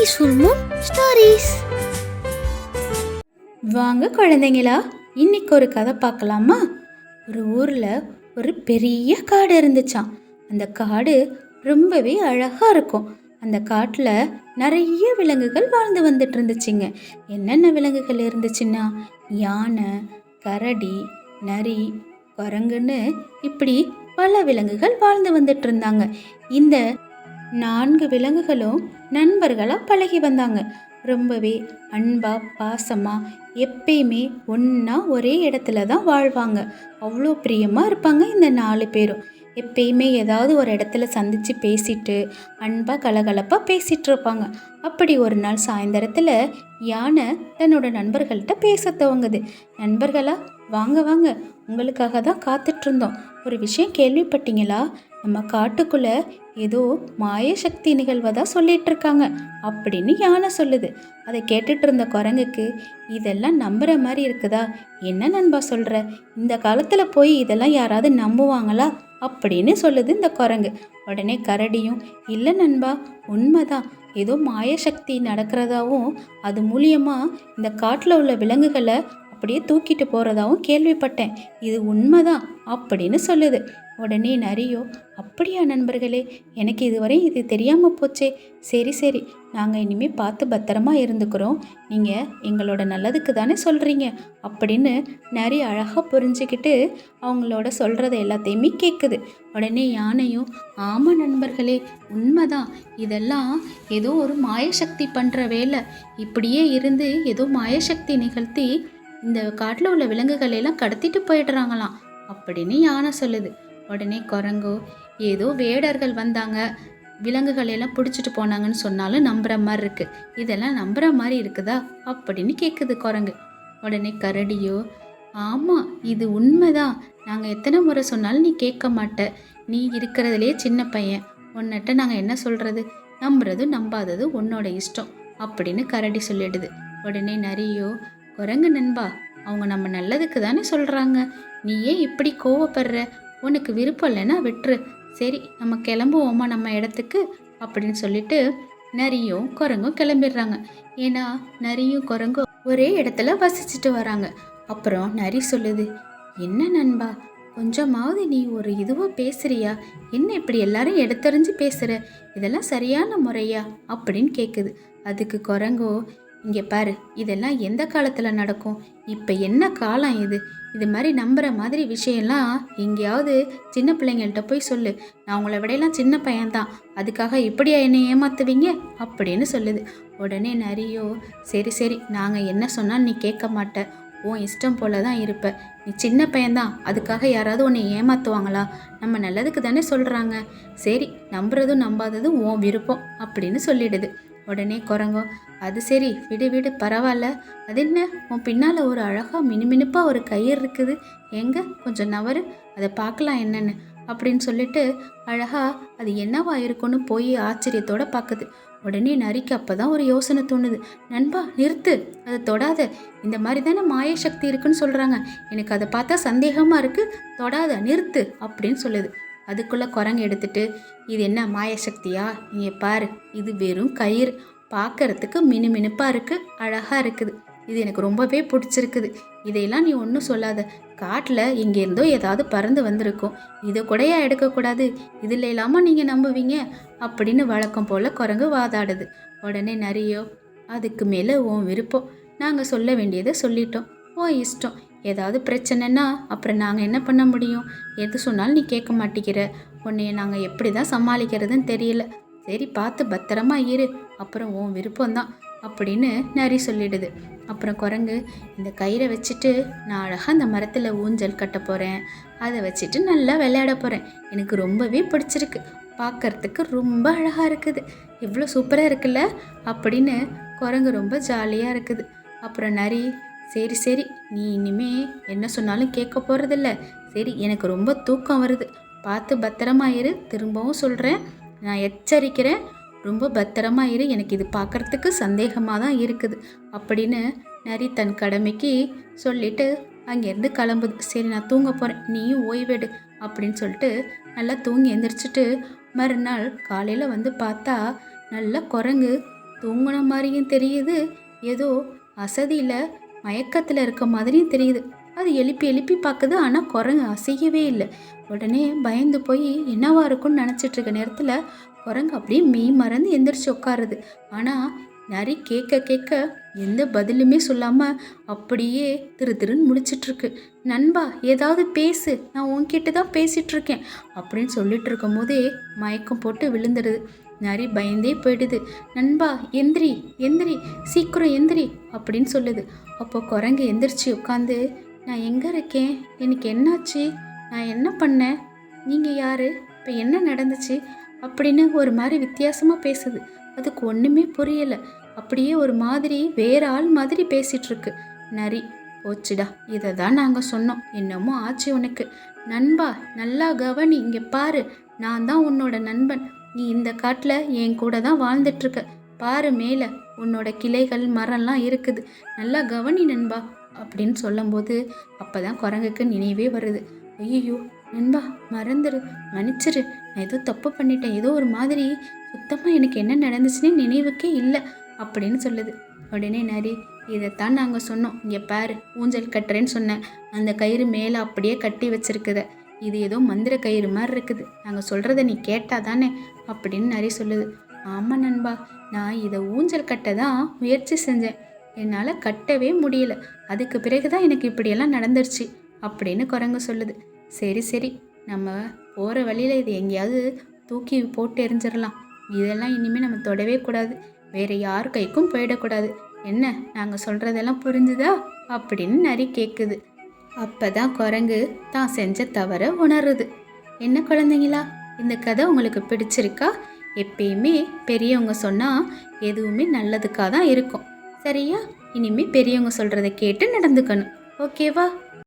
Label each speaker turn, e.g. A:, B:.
A: Peaceful stories
B: வாங்க குழந்தைங்களா. இன்னைக்கு ஒரு கதை பார்க்கலாமா? ஒரு ஊரில் ஒரு பெரிய காடு இருந்துச்சாம். அந்த காடு ரொம்பவே அழகாக இருக்கும். அந்த காட்டில் நிறைய விலங்குகள் வாழ்ந்து வந்துட்டு இருந்துச்சுங்க. என்னென்ன விலங்குகள் இருந்துச்சுன்னா யானை கரடி நரி குரங்குன்னு இப்படி பல விலங்குகள் வாழ்ந்து வந்துட்டு இருந்தாங்க. இந்த நான்கு விலங்குகளும் நண்பர்களாக பழகி வந்தாங்க. ரொம்பவே அன்பா பாசமா எப்பயுமே ஒன்றா ஒரே இடத்துல தான் வாழ்வாங்க. அவ்வளோ பிரியமாக இருப்பாங்க இந்த நாலு பேரும். எப்பயுமே ஏதாவது ஒரு இடத்துல சந்தித்து பேசிட்டு அன்பாக கலகலப்பாக பேசிகிட்டு இருப்பாங்க அப்படி ஒரு நாள் சாயந்தரத்தில் யானை தன்னோட நண்பர்கள்ட்ட பேச துவங்குது. நண்பர்களா வாங்க வாங்க உங்களுக்காக தான் காத்துட்ருந்தோம் ஒரு விஷயம் கேள்விப்பட்டீங்களா? நம்ம காட்டுக்குள்ளே ஏதோ மாய சக்தி நிகழ்வதாக சொல்லிகிட்டு இருக்காங்க அப்படின்னு யானை சொல்லுது. அதை கேட்டுட்டு இருந்த குரங்குக்கு இதெல்லாம் நம்புற மாதிரி இருக்குதா? என்ன நண்பா சொல்கிற இந்த காலத்தில் போய் இதெல்லாம் யாராவது நம்புவாங்களா? அப்படின்னு சொல்லுது இந்த குரங்கு. உடனே கரடியும் இல்லை நண்பா உண்மைதான். ஏதோ மாய சக்தி நடக்கிறதாவும் அது மூலியமாக இந்த காட்டில் உள்ள விலங்குகளை அப்படியே தூக்கிட்டு போகிறதாவும் கேள்விப்பட்டேன். இது உண்மைதான் அப்படின்னு சொல்லுது. உடனே நரியோ அப்படியா நண்பர்களே எனக்கு இதுவரை இது தெரியாமல் போச்சே. சரி சரி நாங்கள் இனிமேல் பார்த்து பத்திரமா இருந்துக்கிறோம். நீங்கள் எங்களோட நல்லதுக்கு தானே சொல்கிறீங்க அப்படின்னு நரி அழகாக புரிஞ்சுக்கிட்டு அவங்களோட சொல்கிறத எல்லாத்தையுமே கேட்குது உடனே யானையும் ஆமாம் நண்பர்களே உண்மைதான். இதெல்லாம் ஏதோ ஒரு மாயசக்தி பண்ணுற வேலை. இப்படியே இருந்து ஏதோ மாயசக்தி நிகழ்த்தி இந்த காட்டில் உள்ள விலங்குகளை எல்லாம் கடத்திட்டு போயிடுறாங்களாம் அப்படின்னு யானை சொல்லுது. உடனே குரங்கோ ஏதோ வேடர்கள் வந்தாங்க. விலங்குகள் எல்லாம் பிடிச்சிட்டு போனாங்கன்னு சொன்னாலும் நம்புற மாதிரி இருக்கு. இதெல்லாம் நம்புற மாதிரி இருக்குதா? அப்படின்னு கேட்குது குரங்கு. உடனே கரடியோ ஆமாம் இது உண்மைதான். நாங்கள் எத்தனை முறை சொன்னாலும் நீ கேட்க மாட்ட. நீ இருக்கிறதுலே சின்ன பையன். உன்னிட்ட நாங்கள் என்ன சொல்கிறது நம்புறதும் நம்பாதது உன்னோட இஷ்டம் அப்படின்னு கரடி சொல்லிடுது. உடனே நரியோ குரங்கு நண்பா அவங்க நம்ம நல்லதுக்கு தானே சொல்கிறாங்க நீ ஏன் இப்படி கோவப்படுற? உனக்கு விருப்பம் இல்லைன்னா விட்டுரு. சரி நம்ம கிளம்புவோமா நம்ம இடத்துக்கு? அப்படின்னு சொல்லிட்டு நரியும் குரங்கும் கிளம்பிடுறாங்க. ஏன்னா நரியும் குரங்கும் ஒரே இடத்துல வசிச்சுட்டு வராங்க. அப்புறம் நரி சொல்லுது என்ன நண்பா கொஞ்சமாவது நீ ஒரு இதுவாக பேசுறியா? என்ன இப்படி எல்லாரும் எடுத்தறிஞ்சு பேசுற? இதெல்லாம் சரியான முறையா? அப்படின்னு கேட்குது அதுக்கு குரங்கோ இங்கே பாரு இதெல்லாம் எந்த காலத்தில் நடக்கும்? இப்போ என்ன காலம் இது? இது மாதிரி நம்புகிற மாதிரி விஷயம்லாம் எங்கேயாவது சின்ன பிள்ளைங்கள்ட்ட போய் சொல்லு. நான் உங்களை விடையெல்லாம் சின்ன பையன்தான். அதுக்காக இப்படியா என்னை ஏமாத்துவீங்க? அப்படின்னு சொல்லுது. உடனே நரியோ சரி சரி நாங்கள் என்ன சொன்னால் நீ கேட்க மாட்ட. உன் இஷ்டம் போல தான் இருப்ப. நீ சின்ன பையன்தான். அதுக்காக யாராவது உன்னை ஏமாத்துவாங்களா? நம்ம நல்லதுக்கு தானே சொல்கிறாங்க சரி நம்புறதும் நம்பாததும் உன் விருப்பம் அப்படின்னு சொல்லிடுது. உடனே குரங்கோ அது சரி விடு விடு பரவாயில்ல. அது என்ன? உன் பின்னால் ஒரு அழகாக மினுமினுப்பாக ஒரு கயிறு இருக்குது. எங்கே? கொஞ்சம் நவரு அதை பார்க்கலாம் என்னென்னு அப்படின்னு சொல்லிட்டு அழகாக அது என்னவா இருக்கும்னு போய் ஆச்சரியத்தோட பார்க்குது. உடனே நரிக்கு அப்போ தான் ஒரு யோசனை தோணுது. நண்பா நிறுத்து. அதை தொடாத. இந்த மாதிரி தானே மாய சக்தி இருக்குன்னு சொல்கிறாங்க எனக்கு அதை பார்த்தா சந்தேகமாக இருக்குது தொடாத நிறுத்து அப்படின்னு சொல்லுது. அதுக்குள்ளே குரங்கு எடுத்துட்டு இது என்ன மாயசக்தியா நீ பாரு இது வெறும் கயிறு. பார்க்கறதுக்கு மினுமினுப்பாக இருக்குது அழகாக இருக்குது. இது எனக்கு ரொம்பவே பிடிச்சிருக்குது. இதையெல்லாம் நீ ஒன்றும் சொல்லாத. காட்டில் எங்கேருந்தோ ஏதாவது பறந்து வந்திருக்கும். இதை கூடயா எடுக்கக்கூடாது? இதில் இல்லாமல் நீங்கள் நம்புவீங்க அப்படின்னு வழக்கம் போல் குரங்கு வாதாடுது. உடனே நிறையோ அதுக்கு மேலே உன் விருப்பம். நாங்கள் சொல்ல வேண்டியதை சொல்லிட்டோம். உன் இஷ்டம். ஏதாவது பிரச்சனைன்னா அப்புறம் நாங்கள் என்ன பண்ண முடியும்? எது சொன்னாலும் நீ கேட்க மாட்டேங்கிற. உன்னைய நாங்கள் எப்படி தான் சமாளிக்கிறதுன்னு தெரியல. சரி பார்த்து பத்திரமா இரு. அப்புறம் உன் விருப்பம்தான் அப்படின்னு நரி சொல்லிடுது. அப்புறம் குரங்கு இந்த கயிறை வச்சுட்டு நான் அழகாக அந்த மரத்தில் ஊஞ்சல் கட்ட போகிறேன் அதை வச்சுட்டு நல்லா விளையாட போகிறேன் எனக்கு ரொம்பவே பிடிச்சிருக்கு. பார்க்கறதுக்கு ரொம்ப அழகாக இருக்குது. இவ்வளோ சூப்பராக இருக்குல்ல? அப்படின்னு குரங்கு ரொம்ப ஜாலியாக இருக்குது. அப்புறம் நரி சரி சரி. நீ இனிமே என்ன சொன்னாலும் கேட்க போகிறதில்ல சரி எனக்கு ரொம்ப தூக்கம் வருது. பார்த்து பத்திரமா இரு. திரும்பவும் சொல்கிறேன் நான் எச்சரிக்கிறேன். ரொம்ப பத்திரமா இரு. எனக்கு இது பார்க்கறதுக்கு சந்தேகமாக தான் இருக்குது. அப்படின்னு நரி தன் கடமைக்கு சொல்லிட்டு அங்கேருந்து கிளம்புது. சரி நான் தூங்க போகிறேன் நீயும் ஓய்வெடு அப்படின்னு சொல்லிட்டு நல்லா தூங்கி எந்திரிச்சிட்டு மறுநாள் காலையில் வந்து பார்த்தா நல்ல குரங்கு தூங்கின மாதிரியும் தெரியுது. ஏதோ அசதியில் மயக்கத்தில் இருக்க மாதிரியும் தெரியுது. அது எழுப்பி எழுப்பி பார்க்குது ஆனால் குரங்கு அசையவே இல்லை. உடனே பயந்து போய் என்னவா இருக்கும்னு நினச்சிட்டு இருக்க நேரத்தில் குரங்கு அப்படியே மெய் மறந்து எந்திரிச்சு உட்காருது. ஆனால் நரி கேட்க கேட்க எந்த பதிலுமே சொல்லாமல் அப்படியே திரு திருன்னு முடிச்சிட்ருக்கு நண்பா ஏதாவது பேசு நான் உன்கிட்ட தான் பேசிகிட்ருக்கேன் அப்படின்னு சொல்லிட்டு இருக்கும் போதே மயக்கம் போட்டு விழுந்துடுது நரி பயந்தே போயிடுது. நண்பா எந்திரி எந்திரி சீக்கிரம் எந்திரி அப்படின்னு சொல்லுது. அப்போ குரங்கு எந்திரிச்சு உட்காந்து நான் எங்கே இருக்கேன்? எனக்கு என்னாச்சு? நான் என்ன பண்ணேன்? நீங்கள் யார்? இப்போ என்ன நடந்துச்சு? அப்படின்னு ஒரு மாதிரி வித்தியாசமாக பேசுது. அதுக்கு ஒன்றுமே புரியலை. அப்படியே ஒரு மாதிரி வேற ஆள் மாதிரி பேசிட்டு இருக்கு நரி போச்சுடா இதை தான் நாங்கள் சொன்னோம். என்னமோ ஆச்சு உனக்கு. நண்பா நல்லா கவனி இங்கே பாரு. நான் தான் உன்னோட நண்பன். நீ இந்த காட்டில் என் கூட தான் வாழ்ந்துட்டுருக்க. பாரு மேலே உன்னோட கிளைகள் மரம்லாம் இருக்குது. நல்லா கவனி நண்பா அப்படின்னு சொல்லும்போது அப்போ தான் குரங்குக்கு நினைவே வருது. ஐயோ நண்பா மறந்துரு மன்னிச்சிரு. நான் ஏதோ தப்பு பண்ணிட்டேன். ஏதோ ஒரு மாதிரி சுத்தமாக எனக்கு என்ன நடந்துச்சுன்னு நினைவுக்கே இல்லை அப்படின்னு சொல்லுது. உடனே நரி இதைத்தான் நாங்கள் சொன்னோம். இங்கே பாரு ஊஞ்சல் கட்டுறேன்னு சொன்னேன். அந்த கயிறு மேலே அப்படியே கட்டி வச்சிருக்குத. இது ஏதோ மந்திர கயிறு மாதிரி இருக்குது. நாங்கள் சொல்கிறத நீ கேட்டால் தானே அப்படின்னு நரி சொல்லுது. ஆமாம் நண்பா நான் இதை ஊஞ்சல் கட்ட தான் முயற்சி செஞ்சேன். என்னால் கட்டவே முடியல. அதுக்கு பிறகு தான் எனக்கு இப்படியெல்லாம் நடந்துருச்சு அப்படின்னு குரங்கு சொல்லுது. சரி சரி நம்ம போகிற வழியில் இது எங்கேயாவது தூக்கி போட்டு எரிஞ்சிடலாம் இதெல்லாம் இனிமேல் நம்ம தொடவே கூடாது. வேறு யார் கைக்கும் போயிடக்கூடாது. என்ன நாங்கள் சொல்கிறதெல்லாம் புரிஞ்சுதா? அப்படின்னு நரி கேட்குது அப்போ தான் குரங்கு தான் செஞ்ச தவற உணருது. என்ன குழந்தைங்களா? இந்த கதை உங்களுக்கு பிடிச்சிருக்கா? எப்பயுமே பெரியவங்க சொன்னால் எதுவுமே நல்லதுக்காக தான் இருக்கும். சரியா? இனிமே பெரியவங்க சொல்கிறத கேட்டு நடந்துக்கணும். ஓகேவா?